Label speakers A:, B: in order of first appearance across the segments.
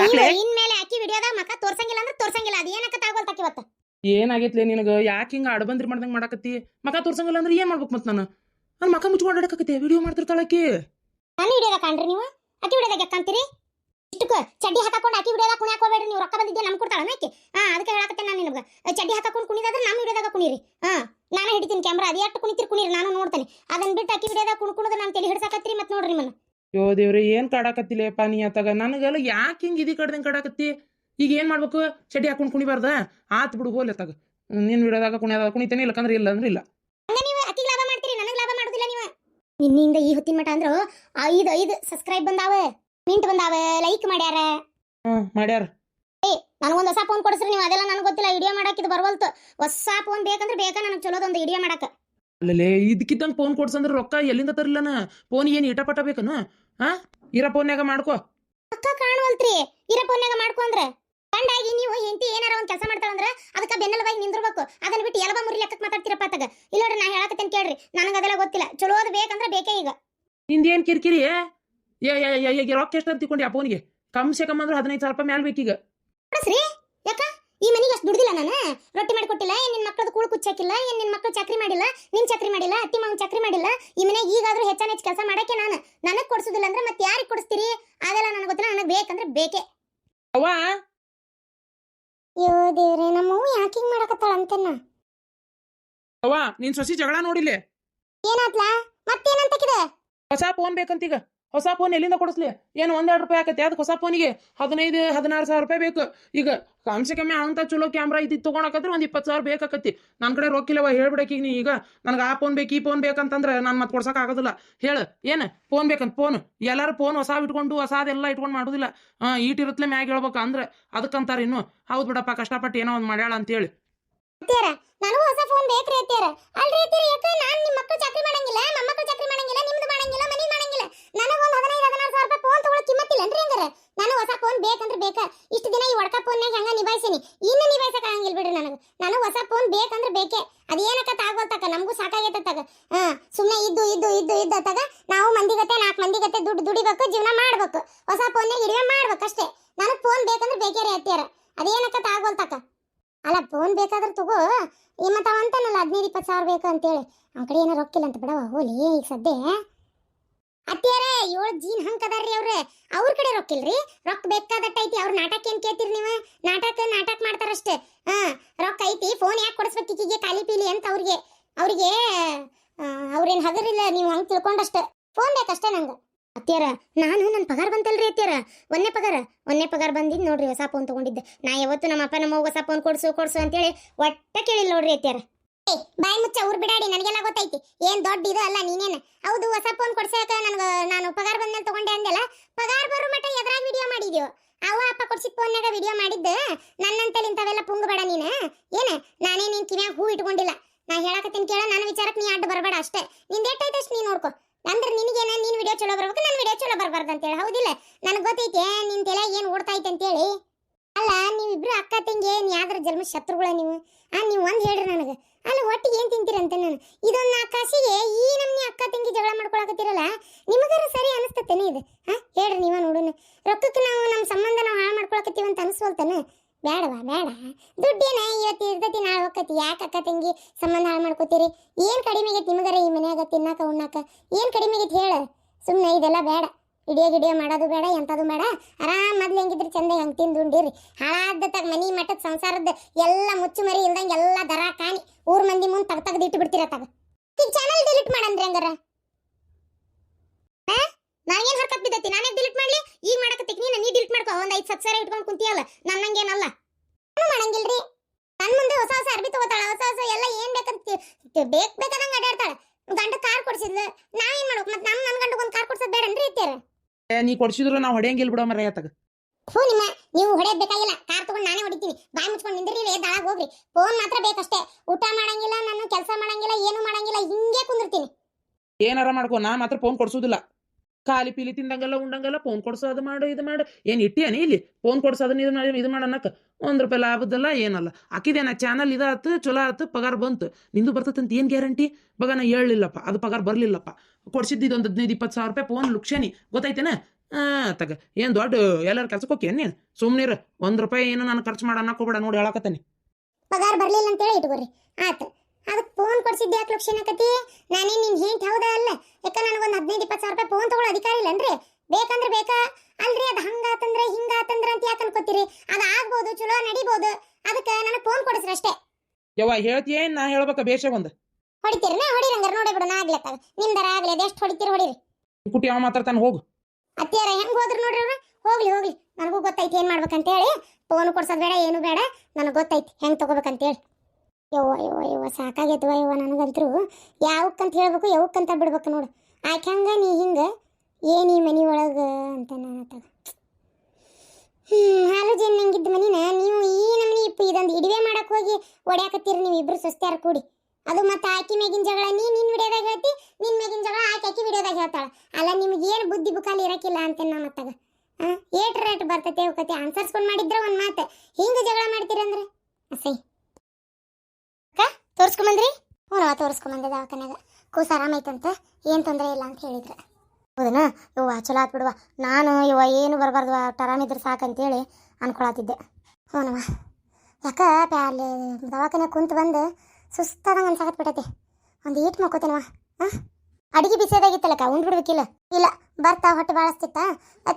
A: ಯಾಕ್ಲೆ?
B: ಇನ್ಮೇಲೆ ಆಕಿ ವಿಡಿಯೋದಾಗ ಮಕ ತೋರ್ಸಂಗಿಲ್ಲ ಅಂದ್ರೆ ತೋರ್ಸಂಗಿಲ್ಲ. ಅದ ಏನಕ್ಕ ತಾಗೋಲ್ತಾಕಿ ಇವತ್ತು?
A: ಏನಾಗೈತ್ಲೆ ನಿನಗ? ಯಾಕೆ ಹಿಂಗ ಅಡಬಂದ್ರಿ ಮಾಡ್ದಂಗ ಮಾಡಕತ್ತಿ? ಮಕ ತೋರ್ಸಂಗಿಲ್ಲ ಅಂದ್ರೆ ಏನ್ ಮಾಡ್ಬೇಕು ಮತ್ ನಾನು? ನನ್ ಮಕ ಮುಚ್ಕೊಂಡು ಆಡಕತ್ತಿ ವಿಡಿಯೋ ಮಾಡ್ತಿರ್ತಾಳಕಿ
B: ನನ್ನ ವಿಡಿಯೋದಾಗ ಕಾಣ್ರಿ ನೀವು? ಆಕಿ ವಿಡಿಯೋದಾಗ ಯಾಕಂತೀರಿ ಇಷ್ಟಕ್ಕೆ ಚಡ್ಡಿ ಹಾಕೊಂಡು ಆಕಿ ವಿಡಿಯೋದಾಗ ಕುಣಿಯಾಕ ಹೋಗ್ಬೇಡ್ರಿ ನೀವು ರೊಕ್ಕ ಬಂದಿದ್ದೆ ನಮ್ ಕೊಡ್ತಾಳ ಆಕಿ ಹಾ ಅದಕ್ಕೆ ಹೇಳಕತ್ತೆ ನಾನು ನಿಮ್ಗೆ ಚಡ್ಡಿ ಹಾಕೊಂಡು ಕುಣಿದಾದ್ರೆ ನಮ್ಮ ವಿಡಿಯೋದಾಗ ಕುಣಿರಿ. ಹಾ ನಾನು ಹಿಡಿತೀನಿ ಕ್ಯಾಮ್ರಾ ಅದು ಎಷ್ಟು ಕುಣಿತೀರಿ ಕುಣಿರಿ ನಾನು ನೋಡ್ತೇನೆ. ಅದನ್ನ ಬಿಟ್ಟು ಅಕ್ಕಿ ವಿಡಿಯೋದಾಗ ಕುಣ್ ಕುಣದ ನಾನು ತಲೆ ಹಿಡ್ಸಾಕತ್ರಿ ಮತ್ತೆ ನೋಡ್ರಿ ನಿಮ್ಮನ್ನ.
A: ಯೋ ದೇವ್ರಿ ಏನ್ ಕಾಡಾಕತ್ತಿಲೇಪ ನೀ ಆತಾಗ? ನನಗೆಲ್ಲ ಯಾಕೆ ಹಿಂಗ್ ಇದಿ ಕಡ್ದಂಗ್ ಕಾಡಾಕತ್ತಿ? ಈಗ ಏನ್ ಮಾಡ್ಬೇಕು? ಚಡಿ ಹಾಕೊಂಡು ಕುಣಿಬಾರ್ದ? ಆತ್ ಬಿಡು ಹೋಲ್ ಅತ್ತಾಗ ನಿನ್ ವಿಡಿಯೋದಾಗ ಕುಣಿಯೋದಾಗ ಕುಣಿತೇನೆ ಇಲ್ಲಕಂದ್ರೆ ಇಲ್ಲ ಅಂದ್ರೆ ಇಲ್ಲ.
B: ಹಂಗ ನೀವು ಆಕಿಗೆ ಲಾಭ ಮಾಡ್ತೀರಿ ನನಗೆ ಲಾಭ ಮಾಡುದಿಲ್ಲ ನೀವು. ನಿನ್ನಿಂದ ಈ ಹೊತ್ತಿನ ಮಟ ಅಂದ್ರು ಐದು ಐದು ಸಬ್ಸ್ಕ್ರೈಬ್ ಬಂದಾವ ಮಿಂಟ್ ಬಂದಾವ ಲೈಕ್ ಮಾಡ್ಯಾರ.
A: ಹ್ಮ್ ಮಾಡ್ಯಾರ.
B: ನನಗೊಂದು ಹೊಸ ಫೋನ್ ಕೊಡಿಸ್ರಿ ನೀವು ಅದೆಲ್ಲ ನನಗೆ ಗೊತ್ತಿಲ್ಲ ವಿಡಿಯೋ ಮಾಡಕ್ಕೆ ಇದು ಬರ್ವಲ್ತು. ಹೊಸ ಫೋನ್ ಬೇಕಂದ್ರೆ ಬೇಕಾ ನನಗೆ ಚಲೋದೊಂದು ವಿಡಿಯೋ ಮಾಡಕ್ಕೆ
A: ಅಲ್ಲಲೇ ಇದಕ್ಕಿದ್ದಂಗೆ ಫೋನ್ ಕೊಡ್ಸಂದ್ರೆ ರೊಕ್ಕ ಎಲ್ಲಿಂದ ತರ್ಲನ ಫೋನ್ ಏನು ಇಟ ಪಟ ಬೇಕನು? ಹಾ ಇರ ಫೋನ್ಯಾಗ ಮಾಡ್ಕೋ.
B: ರೊಕ್ಕ ಕಾಣವಲ್ತ್ರಿ. ಇರ ಫೋನ್ಯಾಗ ಮಾಡ್ಕೊಂಡ್ರೆ ಗಂಡಾಗಿ ನೀವು ಹೆಂಡತಿ ಏನಾರ ಒಂದು ಕೆಲಸ ಮಾಡ್ತಾಳಂದ್ರೆ ಅದಕ್ಕೆ ಬೆನ್ನಲವಾಗಿ ನಿಂದಿರ್ಬೇಕು. ಅದನ್ನ ಬಿಟ್ಟು ಎಲಬ ಮುರಿ ಲೆಕ್ಕಕ್ಕೆ ಮಾತಾಡ್ತೀರಪ್ಪ ಅತ್ತಾಗ ಇಲ್ಲ ನೋಡ್ರಿ ನಾ ಹೇಳಕತ್ತೇನೆ ಕೇಳ್ರಿ. ನನಗೆ ಅದೆಲ್ಲ ಗೊತ್ತಿಲ್ಲ. ಚಲೋ ಚಲೋದು ಬೇಕಂದ್ರೆ ಬೇಕೇ ಈಗ.
A: ನಿಂದೇನು ಕಿರಿಕಿರಿ? ಏ ರೊಕ್ಕ ಎಷ್ಟು ಅಂತ ತಿಳ್ಕೊಂಡಿ ಆ ಫೋನಿಗೆ ಕಮ್ ಸೆ ಕಮ್ ಅಂದ್ರೆ ಹದಿನೈದು ಸಾವಿರ ರೂಪಾಯಿ ಮ್ಯಾಲ ಬೇಕೀಗ.
B: ಕೊಡಸ್ರಿ. ಯಾಕ? ಈ ಮನೆಗೆ ಅಷ್ಟು ದುಡ್ದಿಲ್ಲ ನಾನು ರೊಟ್ಟಿ ಮಾಡಿಕೊಟ್ಟಿಲ್ಲ ಏನ್ ನಿನ್ ಮಕ್ಕಳದು ಕೂಳು ಕುಚ್ಚಾಕಿಲ್ಲ ಏನ್ ನಿನ್ ಮಕ್ಕಳು ಚಕ್ರಿ ಮಾಡಿಲ್ಲ ನಿನ್ ಚಕ್ರಿ ಮಾಡಿಲ್ಲ ಅತ್ತಿ ಮಾವನ್ ಚಕ್ರಿ ಮಾಡಿಲ್ಲ ಈ ಮನೆಗೆ ಈಗಾದ್ರೂ ಹೆಚ್ಚಾನ ಹೆಚ್ಚು ಕೆಲಸ ಮಾಡಕ್ಕೆ ನಾನು. ನನಗೆ ಕೊಡ್ಸುದಿಲ್ಲ ಅಂದ್ರೆ ಮತ್ತೆ ಯಾರಿಗೆ ಕೊಡಿಸ್ತೀರಿ? ಅದೆಲ್ಲ ನನಗೆ ಗೊತ್ತಿಲ್ಲ ನನಗೆ ಬೇಕಂದ್ರೆ ಬೇಕೇ.
A: ಅವ್ವ?
B: ಅಯ್ಯೋ ದೇವ್ರೆ ನಮ್ಮವ್ವ ಯಾಕೆ ಹಿಂಗ್ ಮಾಡಕತ್ತಾಳ ಅಂತನ್ನ
A: ಅವ್ವ ನಿನ್ ಸೊಸಿ ಜಗಳ ನೋಡಿಲೆ
B: ಏನಾತ್ಲಾ? ಮತ್ತೇನಂತಕಿದೆ?
A: ಹೊಸ ಫೋನ್ ಬೇಕಂತೀಗ ಹೊಸ ಫೋನ್ ಎಲ್ಲಿಂದ ಕೊಡಿಸ್ಲಿ? ಏನು ಒಂದೆರಡು ರೂಪಾಯಿ ಆಕತ್ತೆ ಅದಕ್ಕೆ ಹೊಸ ಫೋನಿಗೆ ಹದಿನೈದು, ಹದಿನಾರು ಸಾವಿರ ರೂಪಾಯಿ ಬೇಕು. ಈಗ ಕಮ್ಸೆ ಕಮ್ಮಿ ಅಂತ ಚಲೋ ಕ್ಯಾಮ್ರಾ ಇದು ತೊಗೊಳಕತ್ರ ಒಂದು ಇಪ್ಪತ್ತು ಸಾವಿರ ಬೇಕಾಕತಿ. ನನ್ನ ಕಡೆ ರೊಕ್ಕಿಲ್ಲವ ಹೇಳ್ಬಿಡಕ್ಕೆ ಈಗ ನೀ, ಈಗ ನನಗೆ ಆ ಫೋನ್ ಬೇಕು, ಈ ಫೋನ್ ಬೇಕಂತಂದ್ರೆ ನಾನು ಮತ್ತೆ ಕೊಡ್ಸಕ್ ಆಗೋದಿಲ್ಲ. ಹೇಳು, ಏನು ಫೋನ್ ಬೇಕಂತ? ಫೋನ್ ಎಲ್ಲಾರು ಫೋನ್ ಹೊಸ ಇಟ್ಕೊಂಡು ಹೊಸಾದೆಲ್ಲ ಇಟ್ಕೊಂಡು ಮಾಡೋದಿಲ್ಲ. ಹಾಂ ಈಟಿರುತ್ತಲೇ ಮ್ಯಾಗ ಹೇಳ್ಬೇಕು ಅಂದ್ರೆ ಅದಕ್ಕಂತಾರೆ ಇನ್ನು. ಹೌದು ಬಿಡಪ್ಪ, ಕಷ್ಟಪಟ್ಟು ಏನೋ ಒಂದು ಮಾಡ್ಯಾಳ ಅಂತೇಳಿ.
B: ನನಗೂ ಹೊಸ ಫೋನ್ ಬೇಕ್ರಿ ಅಲ್ರಿ ನಾನ್ ನಿಮ್ಮ ಮಕ್ಕಳು ಚಾಕ್ರಿ ಮಾಡಂಗಿಲ್ಲ? ಮಕ್ಕಳು ಚಾಕ್ರಿ ಮಾಡಂಗಿಲ್ಲ, ನಿಮ್ದು ಮಾಡಂಗಿಲ್ಲ ಮನಿ ಮಾಡಂಗಿಲ್ಲ? ನನಗೊಂದು ಹದಿನೈದು, ಹದಿನಾರು ಸಾವಿರ ರೂಪಾಯಿ ಫೋನ್ ತಗೊಳಕ್ಕೆ ಕಿಮ್ಮತ್ತಿಲ್ಲ ರೀ ಹಂಗಾರ. ನಾನು ಹೊಸ ಫೋನ್ ಬೇಕಂದ್ರೆ ಬೇಕಾ. ಇಷ್ಟು ದಿನ ಈ ಒಡಕ ಫೋನ್ನಾಗ ಹೆಂಗೆ ನಿಭಾಯಿಸೀನಿ? ಇನ್ನು ನಿಭಾಯಿಸಕ್ಕೆ ಆಗಂಗಿಲ್ಲ ಬಿಡ್ರಿ ನನಗೆ. ನನಗೆ ಹೊಸ ಫೋನ್ ಬೇಕಂದ್ರೆ ಬೇಕೇ. ಅದೇನಕ್ಕ ಆಗೋಲ್ತಕ್ಕ ನಮಗೂ ಸಾಕಾಗೈತತ್ತಾಗ. ಹಾ ಸುಮ್ಮನೆ ಇದ್ದು ಇದ್ದು ಇದ್ದು ಇದ್ದತ್ತಾಗ ನಾವು ಮಂದಿಗತೆ ನಾಲ್ಕು ಮಂದಿಗತೆ ದುಡ್ಡು ದುಡಿಬೇಕು, ಜೀವನ ಮಾಡ್ಬೇಕು. ಹೊಸ ಫೋನ್ನಾಗ ಹಿಡಿವೆ ಮಾಡ್ಬೇಕು ಅಷ್ಟೇ ನನಗೆ ಫೋನ್ ಬೇಕಂದ್ರೆ ಬೇಕೇ ರೀ ಅತ್ತೀರ ಅದೇನಕ್ಕ ತಕ ಅಲ್ಲ ಫೋನ್ ಬೇಕಾದ್ರೆ ತಗೋ. ಈ ಮತ್ತ ಅವ ಅಂತಾನಲ್ಲ ಹದಿನೈದು, ಇಪ್ಪತ್ತು ಸಾವಿರ ಬೇಕು ಅಂತೇಳಿ. ಅವ್ನ ಕಡೆ ಏನೋ ರೊಕ್ಕಿಲ್ಲ ಅಂತ ಬಿಡವ ಹೋಲಿ, ಈಗ ಸದ್ಯ ಅತ್ತಿಯರೇ, ಏಳು ಜೀನ್ ಹಂಗ ಅದಾರ್ರಿ ಅವ್ರೆ. ಅವ್ರ ಕಡೆ ರೊಕ್ಕಿಲ್ರಿ ರೊಕ್ಕ ಬೇಕಾದಟ್ಟ ಐತಿ, ಅವ್ರ ನಾಟಕ ಏನ್ ಕೇಳ್ತೀರಿ ನೀವು? ನಾಟಕ ನಾಟಕ ಮಾಡ್ತಾರಷ್ಟೇ. ಹಾ, ರೊಕ್ಕ ಐತಿ ಫೋನ್ ಯಾಕೆ ಕೊಡಿಸ್ಬೇಕು ಈಕಿಗೆ ಖಾಲಿ ಪೀಲಿ ಅಂತ ಅವ್ರಿಗೆ. ಅವ್ರಿಗೆ ಅವ್ರೇನ್ ಹಗರಿಲ್ಲ, ನೀವು ಹಂಗೆ ತಿಳ್ಕೊಂಡಷ್ಟೇ. ಫೋನ್ ಬೇಕಷ್ಟೇ ನಂಗೆ. ಅತ್ತಿಯರ, ನಾನು ನನ್ನ ಪಗಾರ ಬಂತಲ್ರಿ ಅತ್ತಿಯರ. ಒಂದೇ ಪಗಾರ ಒಂದೇ ಪಗಾರ ಬಂದಿದ್ದು ನೋಡ್ರಿ ಹೊಸ ಫೋನ್ ತಗೊಂಡಿದ್ದೆ. ನಾ ಯಾವತ್ತು ನಮ್ಮ ಅಪ್ಪ ನಮ್ಮ ಹೊಸ ಫೋನ್ ಕೊಡ್ಸು ಕೊಡ್ಸು ಅಂತೇಳಿ ಒಟ್ಟ ಕೇಳಿಲ್ಲ ನೋಡ್ರಿ ಅತ್ಯಾರ ಬಾಯಿ ಮುಚ್ಚ ಊರ್ ಬಿಡಾಡಿ, ನನಗೆಲ್ಲ ಗೊತ್ತೈತಿ. ಏನ್ ದೊಡ್ಡ ಇದು ಅಲ್ಲ ನೀನೇನ? ಹೌದು, ಹೊಸ ಫೋನ್ ಕೊಡ್ಸಕ ನನಗ, ನಾನು ಪಗಾರ ಬಂದ್ಮೇಲೆ ತಗೊಂಡೆ ಅಂದೆಲ್ಲ ಪಗಾರ ಬರೋ ಮಟ್ಟ ಎದ್ರಾಗ ವಿಡಿಯೋ ಮಾಡಿದ್ಯೋ? ಅವ ಅಪ್ಪ ಕೊಡ್ಸಿದ ಫೋನ್ನಾಗ ವಿಡಿಯೋ ಮಾಡಿದ್ದ? ನನ್ನಂತಲ್ಲಿ ಇಂಥವೆಲ್ಲ ಪುಂಗ್ ಬೇಡ ನೀನ. ಏನ? ನಾನೇ ನಿನ್ ಕಿವ್ಯಾಗ ಹೂ ಇಟ್ಕೊಂಡಿಲ್ಲ. ನಾ ಹೇಳಕತ್ತೀನಿ ಕೇಳ, ನನ್ನ ವಿಚಾರಕ್ಕೆ ನೀ ಅಡ್ಡ ಬರಬೇಡ ಅಷ್ಟೇ. ನಿಂದ ಎಟ್ಟೈತೆ ಅಷ್ಟು ನೀ ನೋಡ್ಕೊ. ಅಂದ್ರೆ ನಿನಗೇನ, ನೀನ್ ವಿಡಿಯೋ ಚಲೋ ಬರ್ಬೇಕು ನನ್ನ ವಿಡಿಯೋ ಚಲೋ ಬರಬಾರ್ದು ಅಂತೇಳಿ. ಹೌದಿಲ್ಲ? ನನಗೆ ಗೊತ್ತೈತೆ, ನಿನ್ ತಲೆ ಏನ್ ಓಡ್ತೈತೆ ಅಂತೇಳಿ. ಅಲ್ಲ, ನೀವಿಬ್ರು ಅಕ್ಕ, ತಂಗಿ ಯಾವ್ದ್ರ ಜನ್ಮ ಶತ್ರುಗಳ ನೀವು? ಆ, ನೀವು ಒಂದ್ ಹೇಳ್ರಿ ನನಗೆ ಅಲ್ಲ ಒಟ್ಟಿಗೆ ಏನ್ ತಿಂತೀರಂತ ನಾನು ಇದೊಂದು ನಾಲ್ಕು ಕಾಸಿಗೆ ಈ ನಮ್ನಿ ಅಕ್ಕ ತಂಗಿ ಜಗಳ ಮಾಡ್ಕೊಳಕತ್ತಿರಲ್ಲ ನಿಮಗಾರ ಸರಿ ಅನಿಸ್ತತೇನೆ ಇದು ಹಾ ಹೇಳ್ರಿ ನೀವ ನೋಡುನ ರೊಕ್ಕಕ್ಕೆ ನಾವು ನಮ್ಮ ಸಂಬಂಧ ನಾವು ಹಾಳು ಮಾಡ್ಕೊಳಕತ್ತೀವಿ ಅಂತ ಅನಿಸ್ವಲ್ತಾನೆ ಬೇಡವಾ ಬೇಡ ದುಡ್ಡೇನ ಇವತ್ತು ಇರ್ತೈತಿ ನಾಳೆ ಹೋಗತಿ ಯಾಕೆ ಅಕ್ಕ ತಂಗಿ ಸಂಬಂಧ ಹಾಳು ಮಾಡ್ಕೋತೀರಿ ಏನ್ ಕಡಿಮೆ ಆಗೈತಿ ನಿಮಗಾರ ಈ ಮನ್ಯಾಗ ತಿನ್ನಾಕ ಉಣ್ಣಾಕ ಏನ್ ಕಡಿಮೆ ಆಗೈತಿ ಹೇಳು. ಸುಮ್ಮನೆ ಇದೆಲ್ಲ ಬೇಡ. ಇಡಿಯೋ ಗಿಡಿಯೋ ಮಾಡೋದು ಬೇಡ, ಎಂಥದ್ದು ಬೇಡ. ಆರಾಮ್ ಮೊದ್ಲು ಹೆಂಗಿದ್ರಿ ಚಂದ ಹೆಂಗ್ ತಿಂದು ಉಂಡಿರಿ ಹಾಳಾದ್ದತ್ತಾಗ ಮನಿ ಮಠದ ಸಂಸಾರದ ಎಲ್ಲ ಮುಚ್ಚು ಮರಿ ಇಲ್ದಂಗೆ ಎಲ್ಲ ದರ ಕಾಣಿ ಊರ್ ಮಂದಿ ಮುಂದೆ ತಗ ತೆಗ್ದು ಇಟ್ಟು ಬಿಡ್ತಿರತ್ತಾಗ ಈಗ ಚಾನಲ್ ಡಿಲೀಟ್ ಮಾಡಂದ್ರೆ ಹಂಗಾರ? ನಾಗೇನ್ ಹರ್ಕತ್ ಬಿದ್ದತಿ ನಾನೇ ಡಿಲೀಟ್ ಮಾಡ್ಲಿ? ಈಗ ಮಾಡಕತ್ತೀನಿ. ನೀನು ನೀ ಡಿಲೀಟ್ ಮಾಡ್ಕೋ. ಒಂದ್ ಐದು ಸಬ್ಸ್ಕ್ರೈಬ್ ಇಟ್ಕೊಂಡು ಕುಂತಿಯಲ್ಲ. ನನ್ನಂಗೇನಲ್ಲ. ನಾನು ಮಾಡಂಗಿಲ್ರಿ? ನನ್ನ ಮುಂದೆ ಹೊಸ ಹೊಸ ಅರ್ಬಿ ತಗೋತಾಳ. ಹೊಸ ಹೊಸ ಎಲ್ಲ ಏನ್ ಬೇಕಂತ ಬೇಕ್ ಬೇಕಾದಂಗೆ ಅಡ್ಯಾಡ್ತಾಳ. ಗಂಡ ಕಾರ್ ಕೊಡ್ಸಿದ್ಲು. ನಾ ಏನ್ ಮಾಡ್ಬೇಕು? ಮತ್ತೆ ನಮ್ ನನ್ ಗಂಡ ಒಂದ್ ಕಾರ್ ಕೊಡ್ಸೋದ್ ಬೇಡನ್ರಿ ಇತ್ತೀರ?
A: ಏ, ನೀ ಕೊಡ್ಸಿದ್ರು ನಾವು ಹೊಡೆಯಂಗಿಲ್ಲ ಬಿಡೋ ಮರ ಆತಾಗ
B: ಫೋನ್ ನಿಮ್ಮ ನೀವು ಹೊಡೆಯಬೇಕಾಗಿಲ್ಲ ಕಾರ್ ತಗೊಂಡು ನಾನೇ ಹೊಡಿತೀನಿ. ಬಾಯಿ ಮುಚ್ಕೊಂಡು ನಿಂದ್ರಿ ದಾಳಾಗ ಹೋಗ್ರಿ. ಫೋನ್ ಮಾತ್ರ ಬೇಕಷ್ಟೇ. ಊಟ ಮಾಡಂಗಿಲ್ಲ ನಾನು ಕೆಲಸ ಮಾಡಂಗಿಲ್ಲ ಏನು ಮಾಡಂಗಿಲ್ಲ ಹಿಂಗೆ ಕುಂದಿರ್ತೀನಿ.
A: ಏನಾರ ಮಾಡ್ಕೋ ನಾ ಮಾತ್ರ ಫೋನ್ ಕೊಡ್ಸೋದಿಲ್ಲ. ಖಾಲಿ ಪೀಲಿ ತಿಂದಂಗೆಲ್ಲ ಉಂಡಂಗೆಲ್ಲ ಫೋನ್ ಕೊಡ್ಸೋ, ಅದು ಮಾಡು, ಇದು ಮಾಡು. ಏನು ಇಟ್ಟಿಯನಿ ಇಲ್ಲಿ? ಫೋನ್ ಕೊಡ್ಸೋ, ಅದನ್ನ ಇದು ಮಾಡಿ, ಇದು ಮಾಡೋಣಕ್ಕ ಒಂದು ರೂಪಾಯಿ ಲಾಭದಲ್ಲ ಏನಲ್ಲ. ಆಕಿದೇನ ಚಾನಲ್ ಇದಾತು, ಚಲೋ ಆತು, ಪಗಾರ ಬಂತು. ನಿಂದು ಬರ್ತದಂತ ಏನು ಗ್ಯಾರಂಟಿ ಬಗ ನಾ ಅದು ಪಗಾರ ಬರಲಿಲ್ಲಪ್ಪ. ಕೊಡ್ಸಿದ್ದು ಇದೊಂದು ಹದಿನೈದು, ಇಪ್ಪತ್ತು ಸಾವಿರ ರೂಪಾಯಿ ಫೋನ್ ಲುಕ್ಷೇನಿ ಗೊತ್ತಾಯ್ತೇನೆ? ಆ, ತಗ. ಏನು ದೊಡ್ಡ, ಎಲ್ಲರ ಕೆಲ್ಸಕ್ಕೆ ಹೋಗಿ ನೀನು? ಸುಮ್ಮನಿರು ಒಂದು ರೂಪಾಯಿ ಏನು ನಾನು ಖರ್ಚು ಮಾಡೋಣ ಹೋಗ್ಬೇಡ, ನೋಡಿ ಹೇಳಕತ್ತೇನೆ.
B: ಪಗಾರ ಬರ್ಲಿಲ್ಲ ಅಂತೇಳಿ ಇಟ್ಕೊರಿ. ಆತ. ಅದಕ್ಕೆ ಫೋನ್ ಕೊಡ್ಸಿದ್ದೆ ಯಾಕೆ ಲಕ್ಷಣಕತಿ ನಾನೇ ನಿನ್ ಹಿಂಟ್ ಹೌದಾ ಅಲ್ಲ? ಯಾಕ ನನಗೊಂದು ಹದಿನೈದು ಇಪ್ಪತ್ತು ಸಾವಿರ ರೂಪಾಯಿ ಫೋನ್ ತಗೊಳ್ಳೋ ಅಧಿಕಾರ ಇಲ್ಲನ್ರಿ ಬೇಕಂದ್ರೆ ಬೇಕಾ? ಅಲ್ರಿ ಅದು ಹಂಗಾತಂದ್ರೆ ಹಿಂಗಾತಂದ್ರೆ ಅಂತ ಯಾಕೆ ಅನ್ಕೋತೀರಿ? ಅದು ಆಗ್ಬೋದು ಚಲೋ ನಡಿಬೋದು. ಅದಕ್ಕೆ ನನಗೆ ಫೋನ್ ಕೊಡಿಸ್ರಿ ಅಷ್ಟೇ.
A: ಯವ್ವ ಹೇಳ್ತೀಯ ನಾ ಹೇಳ್ಬೇಕ ಬೇಷ ಒಂದು?
B: ಹೊಡಿರಿ ಹೊಡಿರಂಗಾರ ನೋಡಿ ಬಿಡು ನಾ ಆಗ್ಲತ್ತಾಗ ನಿಮ್ದಾರ ಆಗ್ಲಿ ಅದೆಷ್ಟು ಹೊಡಿತೀರಿ ಹೊಡಿರಿ.
A: ಕುಟಿ ಯಾವ ಮಾತಾಡ್ತಾನೆ ಹೋಗು.
B: ಅತ್ತಿಯಾರ ಹೆಂಗ್ ಹೋದ್ರು ನೋಡ್ರಿ ಅವ್ರು? ಹೋಗ್ಲಿ ಹೋಗ್ಲಿ. ನನಗೂ ಗೊತ್ತೈತಿ ಏನ್ ಮಾಡ್ಬೇಕಂತ ಹೇಳಿ ಫೋನ್ ಕೊಡ್ಸೋದ್ ಬೇಡ ಏನು ಬೇಡ. ನನಗೆ ಗೊತ್ತೈತಿ ಹೆಂಗ್ ತಗೋಬೇಕಂತ ಹೇಳಿ ಯವ್ವ ಯವ್ವ ಯವ್ವ ಸಾಕಾಗೈತವ ಯವ್ವ ನನಗಂತರೂ ಯಾವಕ್ಕಂತ ಹೇಳ್ಬೇಕು, ಯಾವಕ್ಕಂತ ಬಿಡ್ಬೇಕು ನೋಡು. ಆಕೆ ಹಂಗೆ, ನೀ ಹಿಂಗ ಏನು ಈ ಮನೆ ಒಳಗೆ ಅಂತ ನಾನು ಹ್ಞೂ ಹಾಲು ಜೇನ್ ನಂಗಿದ್ದ ಮನಿನ, ನೀವು ಈ ನಮ್ಮನೆ ಇಪ್ಪ ಇದೊಂದು ಇಡಿವೆ ಮಾಡಕ್ ಹೋಗಿ ಒಡ್ಯಾಕತ್ತೀರಿ ನೀವು ಇಬ್ರು ಸೊಸ್ತ್ಯಾರ ಕೂಡಿ. ಅದು ಮತ್ತೆ ಆಕಿ ಮೇಗಿನ ಜಗಳ, ನೀ ನಿನ್ನ ವಿಡಿಯೋದಾಗ ಹೇಳ್ತಿ ನಿನ್ನ ಮೇಗಿನ ಜಗಳ, ಆಕಿ ಆಕಿ ವಿಡಿಯೋದಾಗ ಹೇಳ್ತಾಳ. ಅಲ್ಲ, ನಿಮ್ಗೆ ಏನು ಬುದ್ಧಿ ಬುಕಾಲಿ ಇರಕ್ಕಿಲ್ಲ ಅಂತ ನಾ ಮತ್ತಾಗ ಆ, ಏಟ್ ರೇಟ್ ಬರ್ತೈತೆ ಹೋಗತಿ ಆನ್ಸರ್ಸ್ಕೊಂಡು ಮಾಡಿದ್ರೆ ಒಂದು ಮಾತು, ಹಿಂಗ ಜಗಳ ಮಾಡ್ತೀರಂದ್ರೆ? ಅಸೈ. ತೋರಿಸ್ಕೊಂಬಂದ್ರಿ? ಹ್ಞೂ ತೋರಿಸ್ಕೊಂಬಂದೆ ದವಾಖಾನ್ಯಾಗ. ಕೂಸು ಆರಾಮೈತಂತ? ಏನು ತೊಂದರೆ ಇಲ್ಲ ಅಂತ ಹೇಳಿದ್ರು. ಹೌದನಾ? ಇವ ಚಲೋ ಆತ್ ಬಿಡುವ ನಾನು ಇವ ಏನು ಬರಬಾರ್ದು ಒಟ್ಟು ಆರಾಮಿದ್ರೆ ಸಾಕಂತೇಳಿ ಅನ್ಕೊಳತಿದ್ದೆ. ಹ್ಞೂನವ ಯಾಕ ಅಲ್ಲಿ ದವಾಖಾನೆ ಕುಂತು ಬಂದು ಸುಸ್ತಾದಂಗೆ ಅನ್ಸಾಕತ್ ಬಿಟ್ಟೈತಿ ಒಂದು ಈಟ್ ಮಕ್ಕೋತೇನವ ಹಾಂ? ಅಡಿಗೆ ಬಿಸಿದಾಗಿತ್ತಲ್ಲಕ್ಕ ಉಂಡ್ ಬಿಡ್ಬೇಕಿಲ್ಲ ಇಲ್ಲ ಬರ್ತಾ ಹೊಟ್ಟೆ ಬಾಳಸ್ತಿತ್ತ?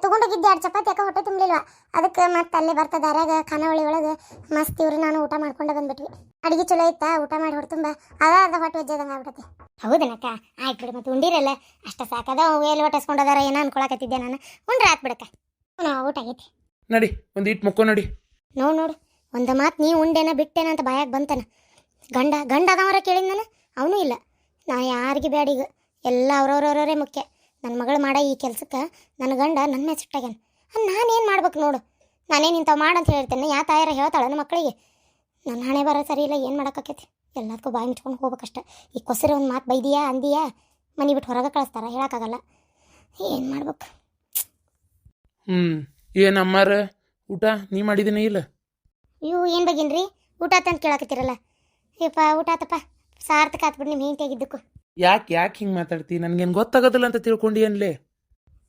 B: ತೊಗೊಂಡೋಗಿದ್ದೆ ಎರಡು ಚಪಾತಿ ಯಾಕೆ ಹೊಟ್ಟೆ ತುಂಬಲಿಲ್ವ? ಅದಕ್ಕೆ ಮತ್ತೆ ಅಲ್ಲೇ ಬರ್ತಾ ದಾರ್ಯಾಗ ಖಾನಾವಳಿ ಒಳಗೆ ಮಸ್ತ್ ಇವ್ರು ನಾನು ಊಟ ಮಾಡ್ಕೊಂಡೆ ಬಂದ್ಬಿಟ್ವಿ. ಅಡಿಗೆ ಚಲೋ ಇತ್ತ? ಊಟ ಮಾಡಿ ಹೊಟ್ಟೆ ತುಂಬ ಅದ ಅರ್ಧ ಹೊಟ್ಟೆ ಒಜ್ಜದಂಗೆ ಆಗ್ಬಿಡತ್ತೆ ಹೌದನಕ್ಕ? ಆಯ್ತು ಬಿಡು ಮತ್ತೆ ಉಂಡಿರಲ್ಲ? ಅಷ್ಟ ಸಾಕದ ಎಲ್ಲಿ ಹೊಟ್ಟೆಸ್ಕೊಂಡದಾರ ಏನೋ ಅನ್ಕೊಳಕತ್ತಿದ್ದೆ ನಾನು. ಉಂಡ್ರೆ ಆತ್ ಬಿಡಕ್ಕ. ಹ್ಞೂ ಊಟ ಆಗೈತಿ.
A: ನಡಿ ಒಂದು ಇಟ್ಟು ಮುಕ್ಕೋ ನಡಿ.
B: ನೋಡು ನೋಡು ಒಂದು ಮಾತು ನೀ ಉಂಡೇನ ಬಿಟ್ಟೇನ ಅಂತ ಬಾಯಾಗ ಬಂತಾನ. ಗಂಡ ಗಂಡ ಅದವರ ಕೇಳಿದ ನಾನು ಅವನೂ ಇಲ್ಲ. ನಾ ಯಾರಿಗೆ ಬೇಡ ಈಗ? ಎಲ್ಲ ಅವ್ರವ್ರವ್ರವರೇ ಮುಖ್ಯ. ನನ್ನ ಮಗಳು ಮಾಡೋ ಈ ಕೆಲಸಕ್ಕೆ ನನ್ನ ಗಂಡ ನನ್ನ ಮೇಲೆ ಸಿಟ್ಟಾಗ್ಯಾನ. ನಾನೇನು ಮಾಡ್ಬೇಕು ನೋಡು. ನಾನೇನು ಇಂಥವು ಮಾಡಂತ ಹೇಳ್ತೇನೆ ಯಾ ತಾಯಾರ ಹೇಳ್ತಾಳೆ ನನ್ನ ಮಕ್ಕಳಿಗೆ ನನ್ನ ಹಣೆ ಬರೋ ಸರಿ ಇಲ್ಲ ಏನು ಮಾಡೋಕ್ಕಾಕೈತಿ? ಎಲ್ಲದಕ್ಕೂ ಬಾಯಿ ಮುಚ್ಕೊಂಡು ಹೋಗ್ಬೇಕಷ್ಟ. ಈ ಕೊಸರೆ ಒಂದು ಮಾತು ಬೈದಿಯಾ ಅಂದಿಯಾ? ಮನೆ ಬಿಟ್ಟು ಹೊರಗೆ ಕಳಿಸ್ತಾರ ಹೇಳೋಕ್ಕಾಗಲ್ಲ. ಏನು ಮಾಡ್ಬೇಕು?
A: ಹ್ಞೂ ಏನು ಅಮ್ಮಾರ? ಊಟ ನೀ ಮಾಡಿದ್ದೀನಿ ಇಲ್ಲ?
B: ಇವು ಏನು ಬಗ್ಗೆನ್ರಿ? ಊಟ ಅಂತ ಕೇಳಕತ್ತೀರಲ್ಲ. ಯಪ್ಪ ಊಟ ಆತಪ್ಪ. ಸಾರ್ಥಕ ಆತ್ಬಿಡಿ ನಿಮ್ಮ ಹೆಂಡತಿಯಾಗಿದ್ದಕ್ಕೂ
A: ಯಾಕೆ ಯಾಕೆ ಹಿಂಗೆ ಮಾತಾಡ್ತಿ? ನನಗೇನು ಗೊತ್ತಾಗೋದಿಲ್ಲ ಅಂತ ತಿಳ್ಕೊಂಡು ಏನ್ಲೇ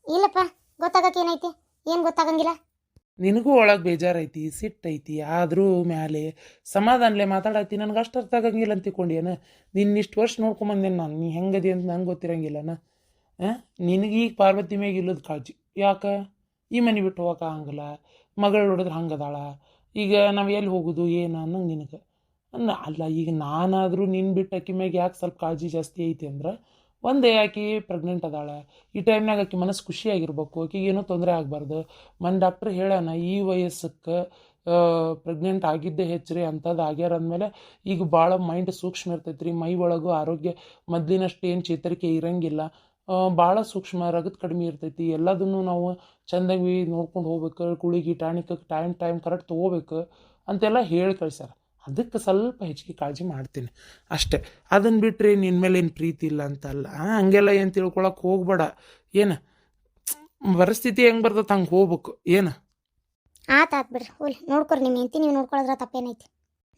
B: ಇಲ್ಲಪ್ಪ ಗೊತ್ತಾಗಕ್ಕೆ ಏನೈತಿ ಏನು ಗೊತ್ತಾಗಂಗಿಲ್ಲ.
A: ನಿನಗೂ ಒಳಗೆ ಬೇಜಾರೈತಿ ಸಿಟ್ಟೈತಿ ಆದರೂ ಮ್ಯಾಲೆ ಸಮಾಧಾನಲೆ ಮಾತಾಡತ್ತಿ ನನಗೆ ಅಷ್ಟು ಅರ್ಥ ಆಗಂಗಿಲ್ಲ ಅಂತ ತಿಳ್ಕೊಂಡೇನ ನಿನ್ನ ಇಷ್ಟು ವರ್ಷ ನೋಡ್ಕೊಂಬಂದೇನು ನಾನು? ನೀ ಹೆಂಗದಿ ಅಂತ ನಂಗೆ ಗೊತ್ತಿರಂಗಿಲ್ಲನ ನಿನಗೆ ಈಗ ಪಾರ್ವತಿ ಮೇಗ ಇಲ್ಲದ ಕಾಳಜಿ. ಯಾಕೆ? ಈ ಮನೆ ಬಿಟ್ಟು ಹೋಗಕ್ಕೆ ಆಗಂಗಿಲ್ಲ. ಮಗಳು ನೋಡಿದ್ರೆ ಹಂಗದಾಳ. ಈಗ ನಾವು ಎಲ್ಲಿ ಹೋಗೋದು ಏನು ಅನ್ನಂಗೆ ನಿನಗೆ. ಅಲ್ಲ ಈಗ ನಾನಾದರೂ ನಿನ್ನ ಬಿಟ್ಟು ಆಕಿ ಮ್ಯಾಗ ಯಾಕೆ ಸ್ವಲ್ಪ ಕಾಳಜಿ ಜಾಸ್ತಿ ಐತಿ ಅಂದ್ರೆ, ಒಂದೇ ಆಕಿ ಪ್ರೆಗ್ನೆಂಟ್ ಅದಾಳೆ. ಈ ಟೈಮ್ನಾಗ ಆಕಿ ಮನಸ್ಸು ಖುಷಿಯಾಗಿರ್ಬೇಕು, ಆಕಿಗೆ ಏನೂ ತೊಂದರೆ ಆಗಬಾರ್ದು. ಮನ್ ಡಾಕ್ಟ್ರ್ ಹೇಳೋಣ, ಈ ವಯಸ್ಸಕ್ಕೆ ಪ್ರೆಗ್ನೆಂಟ್ ಆಗಿದ್ದೇ ಹೆಚ್ಚ್ರಿ ಅಂಥದ್ದು ಆಗ್ಯಾರ ಅಂದಮೇಲೆ ಈಗ ಭಾಳ ಮೈಂಡ್ ಸೂಕ್ಷ್ಮ ಇರ್ತೈತೆ ರೀ ಮೈ ಒಳಗೂ ಆರೋಗ್ಯ ಮೊದಲಿನಷ್ಟು ಏನು ಚೇತರಿಕೆ ಇರಂಗಿಲ್ಲ. ಭಾಳ ಸೂಕ್ಷ್ಮ ರಗದ ಕಡಿಮೆ ಇರ್ತೈತಿ. ಎಲ್ಲದನ್ನು ನಾವು ಚೆಂದಾಗಿ ನೋಡ್ಕೊಂಡು ಹೋಗ್ಬೇಕು, ಗುಳಿಗೆ ಟಾನಿಕ್ ಟೈಮ್ ಟೈಮ್ ಕರೆಕ್ಟ್ ತೊಗೋಬೇಕು ಅಂತೆಲ್ಲ ಹೇಳಿ ಕಳ್ಸ್ಯಾರ. ಅದಕ್ಕೆ ಸ್ವಲ್ಪ ಹೆಚ್ಚಿಗೆ ಕಾಳಜಿ ಮಾಡ್ತೀನಿ. ಅಷ್ಟೇ. ಅದನ್ನು ಬಿಟ್ಟರೆ ನಿನ್ನ ಮೇಲೆ ಏನು ಪ್ರೀತಿ ಇಲ್ಲ ಅಂತಲ್ಲ ಹಂಗೆಲ್ಲ ಏನು ತಿಳ್ಕೊಳಕ್ಕೆ ಹೋಗ್ಬೇಡ. ಏನು? ಪರಿಸ್ಥಿತಿ ಹೆಂಗೆ ಬರ್ತದೆ ಹಂಗೆ ಹೋಗ್ಬೇಕು. ಏನು?
B: ಆತ ಆತು ಬಿಡ್ರಿ. ಹೋಲಿ ನೋಡ್ಕೊರಿ ನಿಮ್ಮ ಹೆಂಡತಿ ನೀವು ನೋಡ್ಕೊಳ್ಳೋದ್ರ ತಪ್ಪೇನೈತಿ.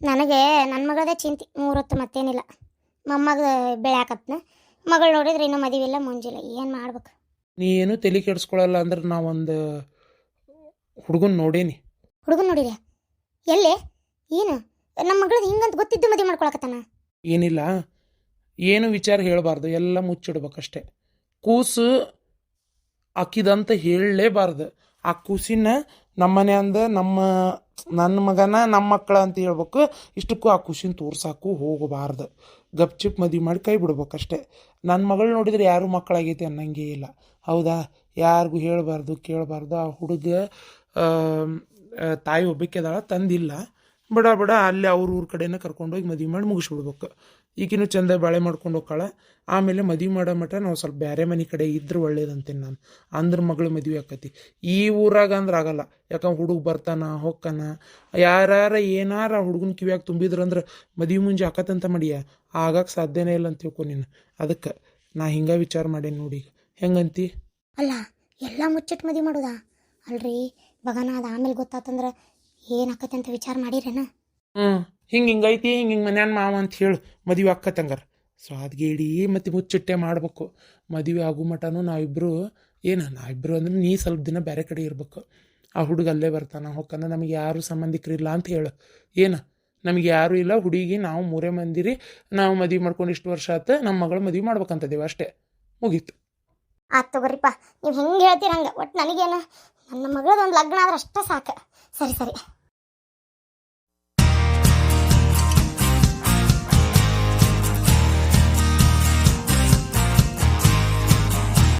B: ನನಗೆ ನನ್ನ ಮಗಳದೇ ಚಿಂತೆ ಮೂರೊತ್ತು ಮತ್ತೇನಿಲ್ಲ. ಮೊಮ್ಮಗ ಬೆಳ್ಯಾಕತ್ನ ಮಗಳು ನೋಡಿದ್ರೆ ಇನ್ನೂ ಮದುವೆಲ್ಲ ಮುಂಜಿಲ್ಲ. ಏನು ಮಾಡ್ಬೇಕು?
A: ನೀ ಏನು ತಲೆ ಕೆಡಿಸ್ಕೊಳಲ್ಲ ಅಂದ್ರೆ ನಾವೊಂದು ಹುಡುಗನ ನೋಡೇನಿ.
B: ಹುಡುಗನ್ ನೋಡಿರಿ ಎಲ್ಲಿ? ಏನು? ನಮ್ಮ ಮಗಳದ್ದು ಹಿಂಗಂತ ಗೊತ್ತಿದ್ದು ಮದುವೆ ಮಾಡ್ಕೊಳಕತ್ತಾನ?
A: ಏನಿಲ್ಲ. ಏನು ವಿಚಾರ ಹೇಳಬಾರ್ದು. ಎಲ್ಲ ಮುಚ್ಚಿಡ್ಬೇಕಷ್ಟೆ. ಕೂಸು ಆಕಿದಂತ ಹೇಳಲೇಬಾರ್ದು. ಆ ಕೂಸಿನ ನಮ್ಮನೆ ಅಂದ ನಮ್ಮ, ನನ್ನ ಮಗನ ನಮ್ಮ ಮಕ್ಕಳ ಅಂತ ಹೇಳ್ಬೇಕು. ಇಷ್ಟಕ್ಕೂ ಆ ಖುಷಿನ ತೋರ್ಸಾಕು ಹೋಗಬಾರ್ದು. ಗಪ್ಚಿಪ್ ಮದುವೆ ಮಾಡಿ ಕೈ ಬಿಡ್ಬೇಕಷ್ಟೆ. ನನ್ನ ಮಗಳು ನೋಡಿದ್ರೆ ಯಾರು ಮಕ್ಕಳಾಗೈತೆ ಅನ್ನಂಗೆ ಇಲ್ಲ. ಹೌದಾ? ಯಾರಿಗೂ ಹೇಳಬಾರ್ದು, ಕೇಳಬಾರ್ದು. ಆ ಹುಡುಗ ತಾಯಿ ಒಬ್ಬಕ್ಕೆದಾಳ, ತಂದಿಲ್ಲ. ಬಡ ಬಡ ಅಲ್ಲಿ ಅವ್ರ ಊರ ಕಡೆನ ಕರ್ಕೊಂಡೋಗಿ ಮದುವೆ ಮಾಡಿ ಮುಗಿಸ್ಬಿಡ್ಬೇಕು. ಈಗಿನೂ ಚಂದ ಬಾಳೆ ಮಾಡ್ಕೊಂಡು ಹೋಗ್ಕಾಳೆ ಆಮೇಲೆ ಮದುವೆ ಮಾಡೋ ಮಟ ನಾವು ಸ್ವಲ್ಪ ಬೇರೆ ಮನೆ ಕಡೆ ಇದ್ರೆ ಒಳ್ಳೇದಂತೀನಿ ನಾನು. ಅಂದ್ರ ಮಗಳು ಮದುವೆ ಆಕತಿ. ಈ ಊರಾಗ ಅಂದ್ರೆ ಆಗಲ್ಲ. ಯಾಕಂದ್ರೆ ಹುಡುಗ ಬರ್ತಾನ, ಹೊಕ್ಕಾನ. ಯಾರ ಏನಾರ ಹುಡುಗನ ಕಿವ್ಯಾಗ ತುಂಬಿದ್ರಂದ್ರೆ ಮದುವೆ ಮುಂಜೆ ಆಕತ್ತಂತ ಮಾಡಿಯ. ಆಗಕ್ಕೆ ಸಾಧ್ಯನೇ ಇಲ್ಲ ಅಂತ ತಿಳ್ಕೊ ನೀನು. ಅದಕ್ಕೆ ನಾ ಹಿಂಗೆ ವಿಚಾರ ಮಾಡೇನಿ ನೋಡಿ ಹೆಂಗಂತಿ?
B: ಅಲ್ಲ, ಎಲ್ಲ ಮುಚ್ಚಿಟ್ಟು ಮದುವೆ ಮಾಡೋದಾ? ಅಲ್ರಿ, ಬಗಾನ ಅದು. ಆಮೇಲೆ ಗೊತ್ತಾತಂದ್ರೆ ಏನಾಕತ್ತೆ ಅಂತ ವಿಚಾರ ಮಾಡಿರೇನ?
A: ಹ್ಞೂ ಹಿಂಗೆ ಹಿಂಗೈತಿ ಹಿಂಗೆ ಹಿಂಗೆ ಮನ್ಯಾನ ಮಾವ ಅಂತ ಹೇಳು. ಮದುವೆ ಆಕ್ಕತ್ತಂಗಾರ ಸ್ವಾದ್ಗೇಡಿ ಮತ್ತು ಮುಚ್ಚಿಟ್ಟೆ ಮಾಡ್ಬೇಕು. ಮದುವೆ ಆಗೋ ಮಟನೂ ನಾವಿಬ್ರು ಏನ ನಾವಿಬ್ರು ಅಂದ್ರೆ ನೀ ಸ್ವಲ್ಪ ದಿನ ಬೇರೆ ಕಡೆ ಇರ್ಬೇಕು. ಆ ಹುಡುಗ ಅಲ್ಲೇ ಬರ್ತಾನ ಹೊಕ್ಕಂದ್ರೆ ನಮಗೆ ಯಾರು ಸಂಬಂಧಿಕರಿಲ್ಲ ಅಂತ ಹೇಳು. ಏನ ನಮಗೆ ಯಾರು ಇಲ್ಲ ಹುಡುಗಿ ನಾವು ಮೂರೇ ಮಂದಿರಿ ನಾವು ಮದುವೆ ಮಾಡ್ಕೊಂಡು ಇಷ್ಟು ವರ್ಷ ಆತ ನಮ್ಮ ಮಗಳು ಮದುವೆ ಮಾಡ್ಬೇಕಂತದೇವು ಅಷ್ಟೇ. ಮುಗೀತು.
B: ಆತ್ ತಗೋರಿಪ್ಪ ನೀವು ಹೆಂಗೆ ಹೇಳ್ತೀರ ಹಂಗೆ ಒಟ್ಟು ನನಗೇನು ನನ್ನ ಮಗಳದೊಂದು ಲಗ್ನ ಆದ್ರೆ ಅಷ್ಟೇ ಸಾಕು. ಸರಿ ಸರಿ.